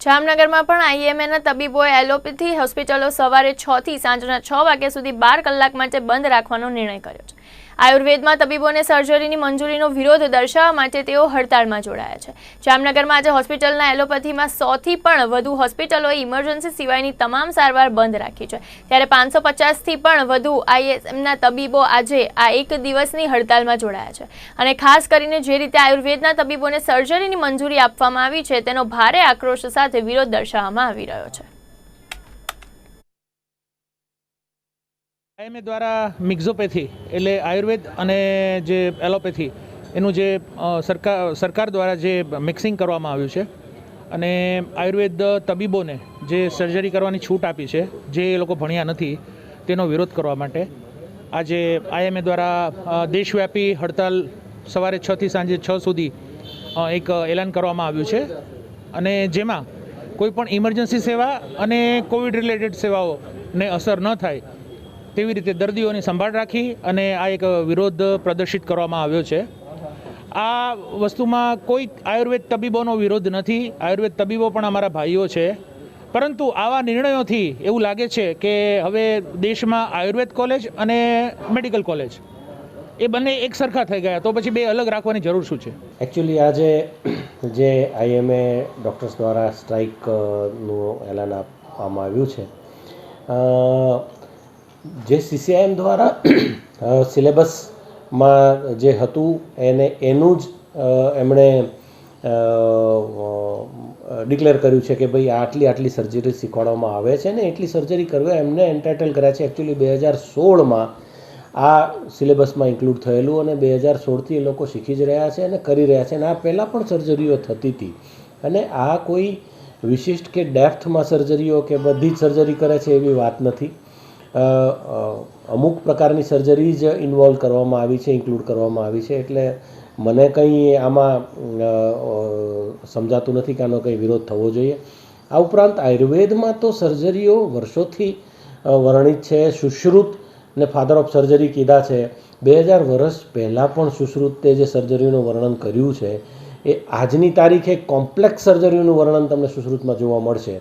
જામનગરમાં પણ આઈએમએના તબીબોએ એલોપેથી હોસ્પિટલો સવારે છ થી સાંજના છ વાગ્યા સુધી બાર કલાક માટે બંધ રાખવાનો નિર્ણય કર્યો છે. આયુર્વેદમાં તબીબોને સર્જરીની મંજૂરીનો વિરોધ દર્શાવવા માટે તેઓ હડતાળમાં જોડાયા છે. જામનગરમાં આજે હોસ્પિટલના એલોપેથીમાં સોથી પણ વધુ હોસ્પિટલોએ ઇમરજન્સી સિવાયની તમામ સારવાર બંધ રાખી છે. ત્યારે પાંચસો પચાસથી પણ વધુ આઈએસએમના તબીબો આજે આ એક દિવસની હડતાલમાં જોડાયા છે. અને ખાસ કરીને જે રીતે આયુર્વેદના તબીબોને સર્જરીની મંજૂરી આપવામાં આવી છે, તેનો ભારે આક્રોશ સાથે વિરોધ દર્શાવવામાં આવી રહ્યો છે. આઈએમએ દ્વારા મિક્ઝોપેથી, એટલે આયુર્વેદ અને જે એલોપેથી, એનું જે સરકાર સરકાર દ્વારા જે મિક્સિંગ કરવામાં આવ્યું છે, અને આયુર્વેદ તબીબોને જે સર્જરી કરવાની છૂટ આપી છે, જે એ લોકો ભણ્યા નથી, તેનો વિરોધ કરવા માટે, આજે આઈએમએ દ્વારા દેશવ્યાપી હડતાલ સવારે છથી સાંજે છ સુધી એક એલાન કરવામાં આવ્યું છે, અને જેમાં કોઈપણ ઇમરજન્સી સેવા અને કોવિડ રિલેટેડ સેવાઓને અસર ન થાય તેવી રીતે દર્દીઓની સંભાળ રાખી અને આ એક વિરોધ પ્રદર્શિત કરવામાં આવ્યો છે. આ વસ્તુમાં કોઈ આયુર્વેદ તબીબોનો વિરોધ નથી. આયુર્વેદ તબીબો પણ અમારા ભાઈઓ છે. પરંતુ આવા નિર્ણયોથી એવું લાગે છે કે હવે દેશમાં આયુર્વેદ કોલેજ અને મેડિકલ કોલેજ એ બંને એક સરખા થઈ ગયા. તો પછી બે અલગ રાખવાની જરૂર શું છે? એકચ્યુઅલી આજે જે આઈએમએ ડૉક્ટર્સ દ્વારા સ્ટ્રાઇકનું એલાન આપવામાં આવ્યું છે જે સીસીઆઈએમ દ્વારા સિલેબસમાં જે હતું, એને, એનું જ એમણે ડિક્લેર કર્યું છે કે ભાઈ આટલી આટલી સર્જરી શીખવાડવામાં આવે છે ને એટલી સર્જરી કરવા એમને એન્ટાઇટલ કર્યા છે. એકચ્યુઅલી બે હજાર સોળમાં આ સિલેબસમાં ઇન્ક્લુડ થયેલું અને બે હજાર સોળથી એ લોકો શીખી જ રહ્યા છે અને કરી રહ્યા છે અને આ પહેલાં પણ સર્જરીઓ થતી હતી. અને આ કોઈ વિશિષ્ટ કે ડેપ્થમાં સર્જરીઓ કે બધી જ સર્જરી કરે છે એવી વાત નથી. અમુક પ્રકારની સર્જરી જ ઇન્વોલ્વ કરવામાં આવી છે ઇન્ક્લુડ કરવામાં આવી છે. એટલે મને કંઈ આમાં સમજાતું નથી કે આનો કંઈ વિરોધ થવો જોઈએ. આ ઉપરાંત આયુર્વેદમાં તો સર્જરીઓ વર્ષોથી વર્ણિત છે. સુશ્રુત ને ફાધર ઓફ સર્જરી કીધા છે. બે હજાર વર્ષ પહેલાં પણ સુશ્રુતે જે સર્જરીનું વર્ણન કર્યું છે, એ આજની તારીખે કોમ્પ્લેક્સ સર્જરીનું વર્ણન તમને સુશ્રુતમાં જોવા મળશે.